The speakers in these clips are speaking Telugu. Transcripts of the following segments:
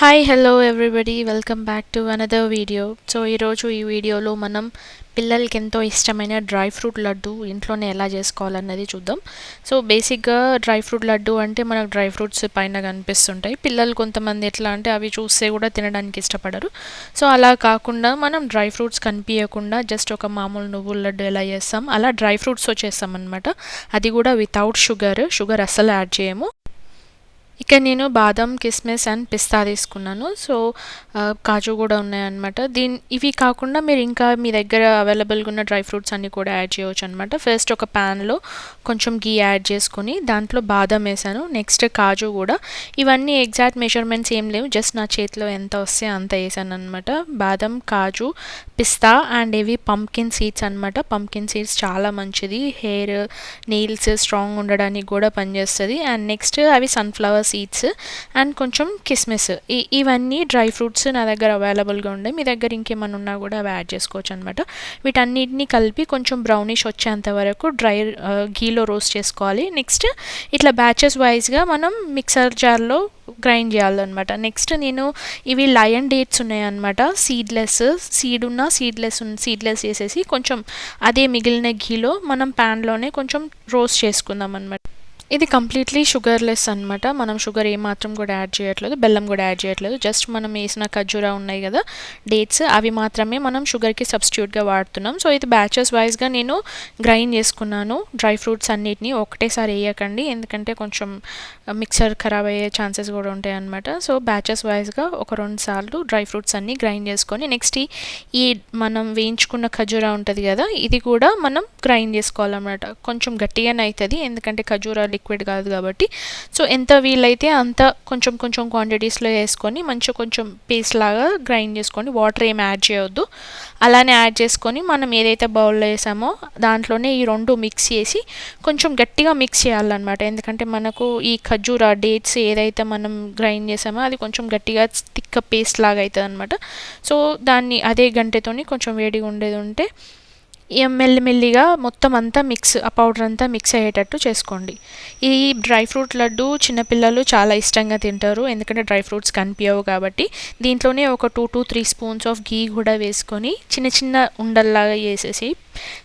Hi hello everybody welcome back to another video so ఈరోజు ఈ వీడియోలో మనం పిల్లలకి ఎంతో ఇష్టమైన డ్రై ఫ్రూట్ లడ్డు ఇంట్లోనే ఎలా చేసుకోవాలన్నది చూద్దాం. సో బేసిక్గా డ్రై ఫ్రూట్ లడ్డు అంటే మనకు డ్రై ఫ్రూట్స్ పైన కనిపిస్తుంటాయి. పిల్లలు కొంతమంది ఎట్లా అంటే అవి చూస్తే కూడా తినడానికి ఇష్టపడరు. సో అలా కాకుండా మనం డ్రై ఫ్రూట్స్ కనిపించకుండా జస్ట్ ఒక మామూలు నువ్వుల లడ్డు ఎలా చేస్తాం అలా డ్రై ఫ్రూట్స్తో చేస్తాం అనమాట అది కూడా వితౌట్ షుగర్ షుగర్ అస్సలు యాడ్ చేయము. ఇక్కడ నేను బాదం కిస్మిస్ అండ్ పిస్తా తీసుకున్నాను. సో కాజు కూడా ఉన్నాయన్నమాట. దీని ఇవి కాకుండా మీరు ఇంకా మీ దగ్గర అవైలబుల్గా ఉన్న డ్రై ఫ్రూట్స్ అన్నీ కూడా యాడ్ చేయవచ్చు అనమాట ఫస్ట్ ఒక ప్యాన్లో కొంచెం గీ యాడ్ చేసుకొని దాంట్లో బాదం వేసాను. నెక్స్ట్ కాజు కూడా. ఇవన్నీ ఎగ్జాక్ట్ మెజర్మెంట్స్ ఏం లేవు. జస్ట్ నా చేతిలో ఎంత వస్తే అంత వేసాను అనమాట బాదం కాజు పిస్తా అండ్ ఇవి పంకిన్ సీడ్స్ అనమాట పంకిన్ సీడ్స్ చాలా మంచిది. హెయిర్ నెయిల్స్ స్ట్రాంగ్ ఉండడానికి కూడా పనిచేస్తుంది. అండ్ నెక్స్ట్ అవి సన్ఫ్లవర్స్ సీడ్స్ అండ్ కొంచెం కిస్మిస్ ఇవన్నీ డ్రై ఫ్రూట్స్ నా దగ్గర అవైలబుల్గా ఉండే. మీ దగ్గర ఇంకేమైనా ఉన్నా కూడా అవి యాడ్ చేసుకోవచ్చు అనమాట వీటన్నిటిని కలిపి కొంచెం బ్రౌనిష్ వచ్చేంత వరకు డ్రై గీలో రోస్ట్ చేసుకోవాలి. నెక్స్ట్ ఇట్లా బ్యాచెస్ వైజ్గా మనం మిక్సర్ జార్లో గ్రైండ్ చేయాలన్నమాట. నెక్స్ట్ నేను ఇవి లయన్ డేట్స్ ఉన్నాయన్నమాట సీడ్లెస్ సీడ్ ఉన్న సీడ్లెస్ సీడ్లెస్ వేసేసి కొంచెం అదే మిగిలిన ఘీలో మనం ప్యాన్లోనే కొంచెం రోస్ట్ చేసుకుందాం అనమాట ఇది కంప్లీట్లీ షుగర్లెస్ అనమాట మనం షుగర్ ఏమాత్రం కూడా యాడ్ చేయట్లేదు బెల్లం కూడా యాడ్ చేయట్లేదు. జస్ట్ మనం వేసిన ఖర్జూరా ఉన్నాయి కదా డేట్స్ అవి మాత్రమే మనం షుగర్కి సబ్స్టిట్యూట్గా వాడుతున్నాం. సో ఇది బ్యాచెస్ వైజ్గా నేను గ్రైండ్ చేసుకున్నాను. డ్రై ఫ్రూట్స్ అన్నిటిని ఒకటేసారి వేయకండి. ఎందుకంటే కొంచెం మిక్సర్ ఖరాబ్ అయ్యే ఛాన్సెస్ కూడా ఉంటాయి అనమాట సో బ్యాచెస్ వైజ్గా ఒక రెండు సార్లు డ్రై ఫ్రూట్స్ అన్నీ గ్రైండ్ చేసుకొని నెక్స్ట్ ఈ- మనం వేయించుకున్న ఖజూరా ఉంటుంది కదా ఇది కూడా మనం గ్రైండ్ చేసుకోవాలన్నమాట. కొంచెం గట్టిగానే అవుతుంది ఎందుకంటే ఖజూరా లిక్విడ్ కాదు కాబట్టి. సో ఎంత వీలైతే అంత కొంచెం కొంచెం క్వాంటిటీస్లో వేసుకొని మంచిగా కొంచెం పేస్ట్ లాగా గ్రైండ్ చేసుకొని వాటర్ ఏం యాడ్ చేయొద్దు. అలానే యాడ్ చేసుకొని మనం ఏదైతే బౌల్లో వేసామో దాంట్లోనే ఈ రెండు మిక్స్ చేసి కొంచెం గట్టిగా మిక్స్ చేయాలన్నమాట. ఎందుకంటే మనకు ఈ ఖర్జూరా డేట్స్ ఏదైతే మనం గ్రైండ్ చేసామో అది కొంచెం గట్టిగా తిక్క పేస్ట్ లాగా అవుతుంది అనమాట సో దాన్ని అదే గంటెతోని కొంచెం వేడిగా ఉండేది ఉంటే మెల్లిమెల్లిగా మొత్తం అంతా మిక్స్ ఆ పౌడర్ అంతా మిక్స్ అయ్యేటట్టు చేసుకోండి. ఈ డ్రై ఫ్రూట్ లడ్డు చిన్నపిల్లలు చాలా ఇష్టంగా తింటారు. ఎందుకంటే డ్రై ఫ్రూట్స్ కనిపించవు కాబట్టి. దీంట్లోనే ఒక two to three spoons of ghee కూడా వేసుకొని చిన్న చిన్న ఉండల్లాగా వేసేసి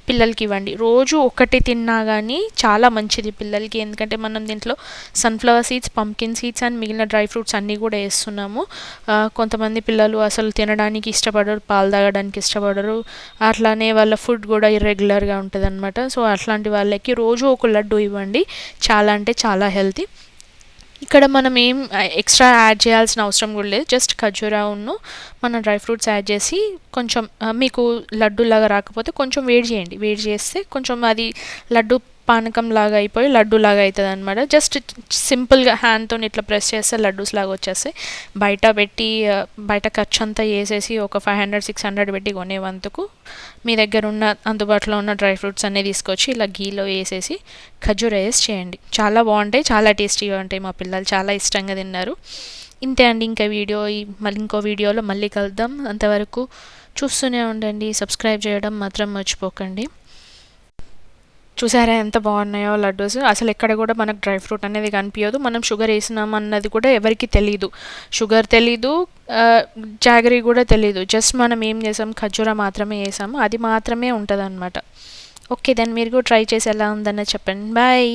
పిల్లలకి ఇవ్వండి. రోజు ఒకటి తిన్నా కానీ చాలా మంచిది పిల్లలకి. ఎందుకంటే మనం దీంట్లో sunflower seeds pumpkin seeds and మిగిలిన డ్రై ఫ్రూట్స్ అన్నీ కూడా వేస్తున్నాము. కొంతమంది పిల్లలు అసలు తినడానికి ఇష్టపడరు పాలు తాగడానికి ఇష్టపడరు. అట్లానే వాళ్ళ ఫుడ్ కూడా ఇర్రెగ్యులర్గా ఉంటుంది అనమాట సో అట్లాంటి వాళ్ళకి రోజు ఒక లడ్డు ఇవ్వండి. చాలా అంటే చాలా హెల్తీ. ఇక్కడ మనం ఏం ఎక్స్ట్రా యాడ్ చేయాల్సిన అవసరం కూడా లేదు. జస్ట్ ఖర్జూరా ఉన్ను మన డ్రై ఫ్రూట్స్ యాడ్ చేసి కొంచెం మీకు లడ్డు లాగా రాకపోతే కొంచెం వేడి చేయండి. వేడి చేస్తే కొంచెం అది లడ్డు పానకం లాగా అయిపోయి లడ్డు లాగా అవుతుంది అనమాట జస్ట్ సింపుల్గా హ్యాండ్తో ఇట్లా ప్రెస్ చేస్తే లడ్డూస్ లాగా వచ్చేస్తాయి. బయట పెట్టి బయట ఖర్చు అంతా వేసేసి ఒక ఫైవ్ హండ్రెడ్ సిక్స్ హండ్రెడ్ పెట్టి కొనేవంతుకు మీ దగ్గర ఉన్న అందుబాటులో ఉన్న డ్రై ఫ్రూట్స్ అన్నీ తీసుకొచ్చి ఇలా గీలో వేసేసి ఖర్జూర వేసి చేయండి. చాలా బాగుంటాయి చాలా టేస్టీగా ఉంటాయి మా పిల్లలు చాలా ఇష్టంగా తిన్నారు. ఇంతే అండి ఇంకా వీడియో మళ్ళీ ఇంకో వీడియోలో మళ్ళీ కలుద్దాం. అంతవరకు చూస్తూనే ఉండండి సబ్స్క్రైబ్ చేయడం మాత్రం మర్చిపోకండి. చూసారా ఎంత బాగున్నాయో లడ్డూస్. అసలు ఎక్కడ కూడా మనకు డ్రై ఫ్రూట్ అనేది కనిపించదు మనం షుగర్ వేసినాం అన్నది కూడా ఎవరికి తెలియదు షుగర్ తెలీదు జాగరీ కూడా తెలియదు జస్ట్ మనం ఏం చేసాం? ఖర్జూరా మాత్రమే వేసాము అది మాత్రమే ఉంటుంది అనమాట ఓకే దాన్ని మీరు కూడా ట్రై చేసి ఎలా ఉందన్న చెప్పండి. బాయ్.